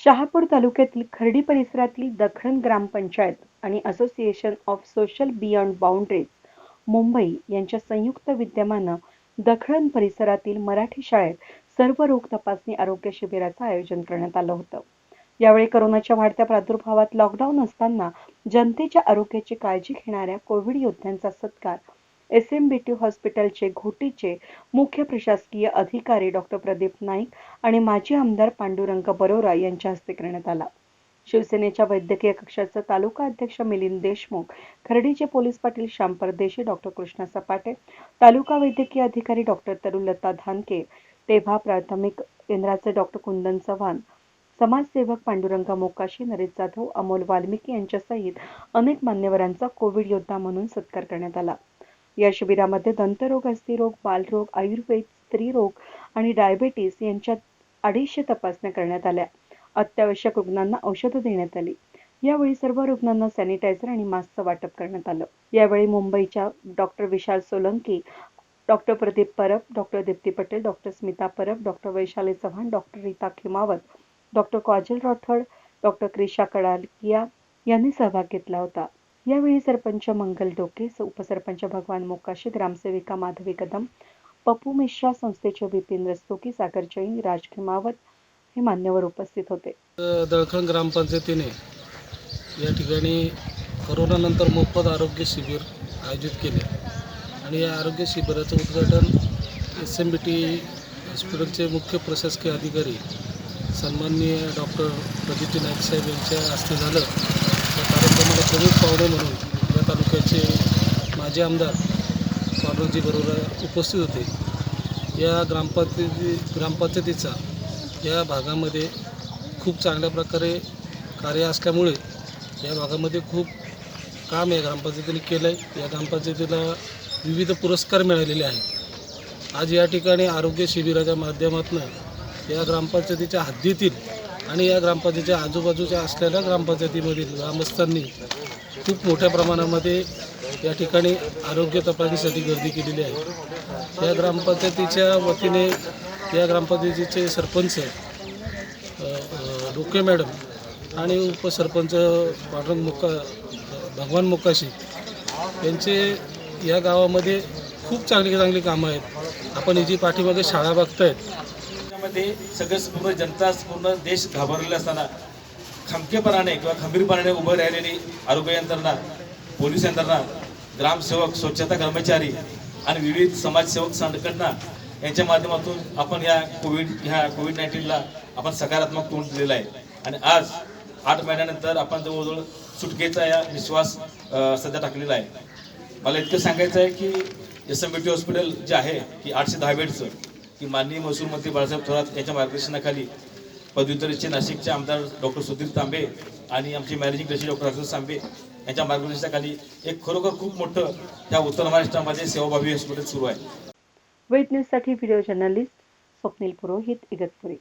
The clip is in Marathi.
शहापूर तालुक्यातील खर्डी परिसरातील दखण ग्रामपंचायत आणि association of social beyond boundaries Mumbai यांच्या संयुक्त विद्यमानं दखण परिसरातील मराठी शाळेत सर्व रोग तपासणी आरोग्य शिबिराचं आयोजन करण्यात आलं होतं. यावेळी करोनाच्या वाढत्या प्रादुर्भावात लॉकडाऊन असताना जनतेच्या आरोग्याची काळजी घेणाऱ्या कोविड योद्ध्यांचा सत्कार एस एम बी टी हॉस्पिटलचे घोटीचे मुख्य प्रशासकीय अधिकारी डॉक्टर प्रदीप नाईक आणि माजी आमदार पांडुरंग बरोरा यांच्या हस्ते करण्यात आला. शिवसेनेच्या वैद्यकीय कक्षाचे तालुका अध्यक्ष मिलिंद देशमुख खर्डीचे पोलीस पाटील श्याम परदेशी डॉक्टर कृष्णा सपाटे तालुका वैद्यकीय अधिकारी डॉक्टर तरुलता धानके तेव्हा प्राथमिक केंद्राचे डॉक्टर कुंदन चव्हाण समाजसेवक पांडुरंग मोकाशी नरेश जाधव अमोल वाल्मिकी यांच्यासहित अनेक मान्यवरांचा कोविड योद्धा म्हणून सत्कार करण्यात आला. या शिबिरामध्ये दंतरोग अस्थिरोग बालरोग आयुर्वेद स्त्रीरोग आणि डायबेटीस यांच्या अडीचशे तपासण्या करण्यात आल्या. अत्यावश्यक रुग्णांना औषधं देण्यात आली. यावेळी सर्व रुग्णांना सॅनिटायझर आणि मास्कचं वाटप करण्यात आलं. यावेळी मुंबईच्या doctor Vishal Solanki doctor Pradeep Parab doctor Deepti Patel doctor Smita Parab doctor Vaishali Chavan doctor Rita Khimavat doctor Kajal Rathod doctor Krisha Kadalkia यांनी सहभाग घेतला होता. यावेळी सरपंच मंगल डोके उपसरपंच भगवान मोकाशी ग्रामसेविका माधवी कदम पप्पू मिश्रा संस्थेचे बिपिन रस्तोकी सागर जैन राज खिमावत हे मान्यवर उपस्थित होते. दळखण ग्रामपंचायतीने या ठिकाणी करोनानंतर मोफत आरोग्य शिबिर आयोजित केले. आणि या आरोग्य शिबिराचं उद्घाटन एस एम बी टी हॉस्पिटलचे मुख्य प्रशासकीय अधिकारी सन्माननीय डॉक्टर प्रजिती नाईक साहेब यांच्या हस्ते झालं. या प्रवीण पावडे म्हणून या तालुक्याचे माजी आमदार पांडुरजी बरोबर उपस्थित होते. या ग्रामपंचायती ग्रामपंचायतीचा या भागामध्ये खूप चांगल्या प्रकारे कार्य असल्यामुळे या भागामध्ये खूप काम या ग्रामपंचायतीने केलं आहे या ग्रामपंचायतीला विविध पुरस्कार मिळालेले आहेत. आज या ठिकाणी आरोग्य शिबिराच्या माध्यमातून या ग्रामपंचायतीच्या हद्दीतील आणि या ग्रामपंचायतीच्या आजूबाजूच्या असलेल्या ग्रामपंचायतीमधील ग्रामस्थांनी खूप मोठ्या प्रमाणामध्ये या ठिकाणी आरोग्य तपासणीसाठी गर्दी केलेली आहे. या ग्रामपंचायतीच्या वतीने या ग्रामपंचायतीचे सरपंच डोके मॅडम आणि उपसरपंच पांडुरंग मुक्का भगवान मुक्काशी यांचे या गावामध्ये खूप चांगली चांगली कामं आहेत. आपण ही जी पाठीमागे शाळा बघतायत. ते सगळंच पूर्ण जनता पूर्ण देश घाबरलेला असताना खमकेपणाने किंवा खंबीरपणाने उभं राहिलेली आरोग्य यंत्रणा पोलीस यंत्रणा ग्रामसेवक स्वच्छता कर्मचारी आणि विविध समाजसेवक संघटना यांच्या माध्यमातून आपण ह्या कोविड ह्या कोविड नाईन्टीनला आपण सकारात्मक तोंड दिलेलं आहे. आणि आज आठ महिन्यानंतर आपण जवळजवळ सुटकेचा या विश्वास सध्या टाकलेला आहे. मला इतकं सांगायचं आहे की S M B T hospital जे आहे की आठशे दहा बेडचं की माननीय महसूल मंत्री बाळासाहेब थोरात यांच्या मार्गदर्शनाखाली पदव्युत्तरचे नाशिकचे आमदार डॉक्टर सुधीर तांबे आणि आमचे मॅनेजिंग ट्रस्टी डॉक्टर अक्षर तांबे यांच्या मार्गदर्शनाखाली एक खरोखर खूप मोठं त्या उत्तर महाराष्ट्रामध्ये सेवाभावी हॉस्पिटल सुरू आहे. वेट न्यूजसाठी व्हिडिओ जर्नलिस्ट स्वप्नील पुरोहित इगतपुरी.